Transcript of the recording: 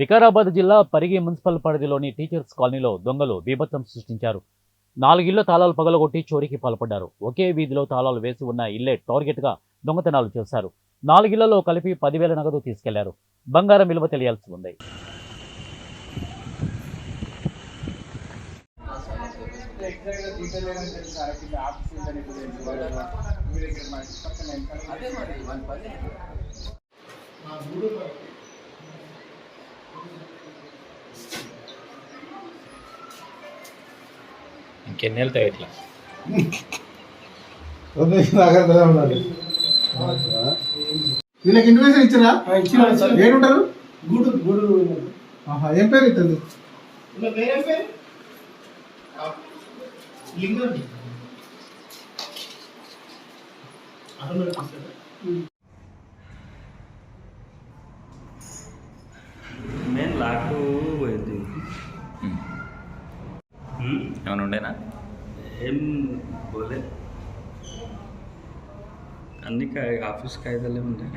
వికారాబాద్ జిల్లా పరిగి మున్సిపల్ పరిధిలోని టీచర్స్ కాలనీలో దొంగలు బీభత్సం సృష్టించారు. నాలుగిళ్ళ తాళాలు పగలగొట్టి చోరీకి పాల్పడ్డారు. ఒకే వీధిలో తాళాలు వేసి ఉన్న ఇల్లే టార్గెట్గా దొంగతనాలు చేశారు. నాలుగిళ్ళలో కలిపి పదివేల నగదు తీసుకెళ్ళారు. బంగారం విలువ తెలియాల్సి ఉంది. ఎగ్జాక్ట్గా ఇంకెన్ని వెళ్తాయి ఇట్లా వీళ్ళకి ఇంటిమేషన్ ఇచ్చారా? ఏడుంటారు? గూడు గూడు ఆహా, ఏం పేరు ఇస్తుంది మెయిన్ లాక్ పోయింది. ఏమైనా ఉండేనా? ఏం పోలే. అన్ని కా- ఆఫీస్ కాగితాలే ఉంటాయి